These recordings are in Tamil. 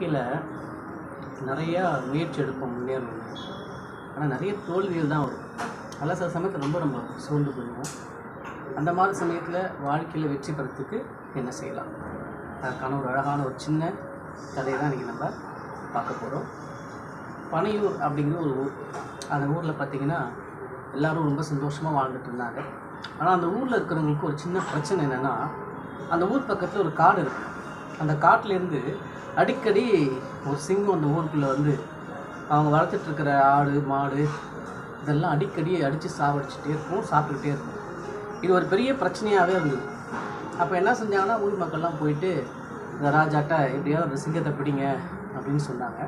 வாழ்க்கையில் நிறையா முயற்சி எடுப்போம் முன்னேறணும் ஆனால் நிறைய தோல்விகள் தான் வரும். நல்ல சில சமயத்தில் ரொம்ப நம்ம சோர்ந்து போயிடுவோம். அந்த மாதிரி சமயத்தில் வாழ்க்கையில் வெற்றி பெறத்துக்கு என்ன செய்யலாம்? அதுக்கான ஒரு அழகான ஒரு சின்ன கதையை தான் இன்றைக்கி நம்ம பார்க்க போகிறோம் பனையூர் அப்படிங்கிற ஒரு ஊர். அந்த ஊரில் பார்த்திங்கன்னா எல்லோரும் ரொம்ப சந்தோஷமாக வாழ்ந்துட்டு இருந்தாங்க. ஆனால் அந்த ஊரில் இருக்கிறவங்களுக்கு ஒரு சின்ன பிரச்சனை என்னென்னா அந்த ஊர் பக்கத்தில் ஒரு காடு இருக்குது அந்த காட்டிலேருந்து அடிக்கடி ஒரு சிங்கம் அந்த ஊருக்குள்ளே வந்து அவங்க வளர்த்துட்ருக்கிற ஆடு மாடு இதெல்லாம் அடிக்கடி அடித்து சாவடிச்சுட்டே இருக்கும் சாப்பிட்டுக்கிட்டே இருக்கும். இது ஒரு பெரிய பிரச்சனையாகவே இருந்தது. அப்போ என்ன செஞ்சாங்கன்னா ஊர் மக்கள்லாம் போயிட்டு இந்த ராஜாட்ட எப்படியாவது அந்த சிங்கத்தை பிடிங்க அப்படின்னு சொன்னாங்க.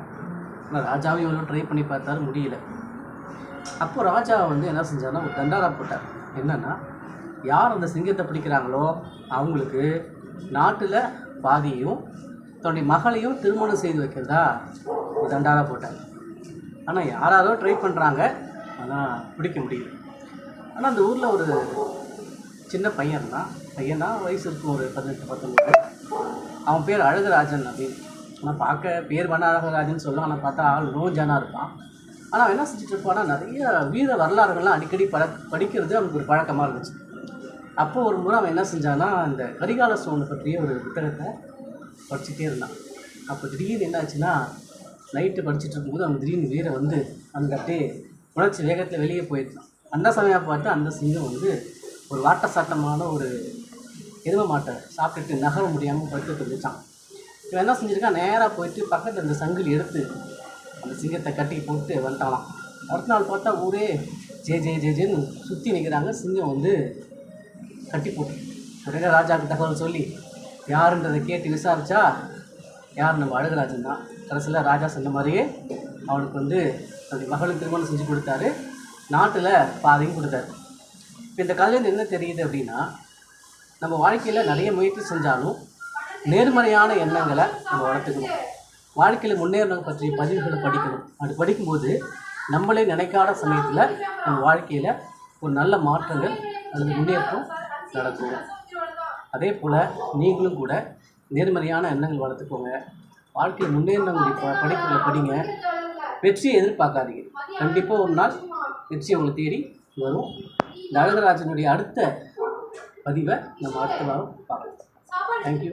ஆனால் ராஜாவும் எவ்வளோ ட்ரை பண்ணி பார்த்தாரு முடியல. அப்போ ராஜா வந்து என்ன செஞ்சாருன்னா ஒரு தண்டாரா போட்டார். என்னென்னா யார் அந்த சிங்கத்தை பிடிக்கிறாங்களோ அவங்களுக்கு நாட்டில் பாதியையும் தன்னுடைய மகளையும் திருமணம் செய்து வைக்கிறதா? ஒரு தண்டாரா போட்டார் ஆனால் யாராரோ ட்ரை பண்ணுறாங்க ஆனால் பிடிக்க முடியல. ஆனால் அந்த ஊரில் ஒரு சின்ன பையன் தான். பையன் தான் வயசு இருக்கும் ஒரு பதினெட்டு பத்தொம்பது அவன் பேர் அழகுராஜன் அப்படின்னு. ஆனால் பார்க்க பேர் பண்ண அழகராஜன் சொல்லுவான். ஆனால் பார்த்தா ஆள் ரோஜானா இருப்பான். ஆனால் அவன் என்ன செஞ்சுட்டு இருப்பான்னா நிறைய வீர வரலாறுகள்லாம் அடிக்கடி பழ படிக்கிறது அவனுக்கு ஒரு பழக்கமாக இருந்துச்சு. அப்போ ஒரு முறை அவன் என்ன செஞ்சான்னா இந்த கரிகால சோழனை பற்றிய ஒரு புத்தகத்தை படிச்சுட்டே இருந்தான். அப்போ திடீர்னு என்னாச்சுன்னா நைட்டு படிச்சுட்டு இருக்கும்போது அவன் திடீர்னு வீர வந்து அந்த அப்படியே உணர்ச்சி வேகத்தில் வெளியே போயிருந்தான். அந்த சமயம் பார்த்து அந்த சிங்கம் வந்து ஒரு வாட்ட சாட்டமான ஒரு எருமை மாட்டை சாப்பிட்டுட்டு நகர முடியாமல் படுத்துட்டு இருந்துச்சான் இவன் என்ன செஞ்சுருக்கான்? நேராக போயிட்டு பக்கத்தில் இந்த சங்கிலி எடுத்து அந்த சிங்கத்தை கட்டி போட்டு வந்துட்டான் அடுத்த நாள் பார்த்தா ஊரே ஜே ஜே ஜே ஜேன்னு சுற்றி நிற்கிறாங்க சிங்கம் வந்து கட்டி போட்டு உடனே ராஜாவுக்கு தகவல் சொல்லி யாருன்றதை கேட்டு விசாரித்தா யார் நம்ம அழகுராஜன் தான்? கடைசியில் ராஜா சொன்ன மாதிரியே அவனுக்கு வந்து தன்னுடைய மகளுக்கு திருமணம் செஞ்சு கொடுத்தாரு. நாட்டில் பாதையும் கொடுத்தாரு. இப்போ இந்த கதையிலேருந்து என்ன தெரியுது அப்படின்னா நம்ம வாழ்க்கையில் நிறைய முயற்சி செஞ்சாலும் நேர்மறையான எண்ணங்களை நம்ம வளர்த்துக்கணும். வாழ்க்கையில் முன்னேறணும் பற்றிய பதிவுகளை படிக்கணும். அப்படி படிக்கும்போது நம்மளே நினைக்காத சமயத்தில் நம்ம வாழ்க்கையில் ஒரு நல்ல மாற்றங்கள் அல்லது முன்னேற்றம் நடக்கும். அதே போல் நீங்களும் கூட நேர்மறையான எண்ணங்கள் வளர்த்துக்கோங்க. வாழ்க்கையில் முன்னேறினவங்களுடைய ப படிப்புகளை படிங்க. வெற்றியை எதிர்பார்க்காதீங்க. கண்டிப்பாக ஒரு நாள் வெற்றி உங்களை தேடி வரும். நகரராஜனுடைய அடுத்த பதிவை நம்ம அடுத்த வாரம் பார்க்கலாம். தேங்க்யூ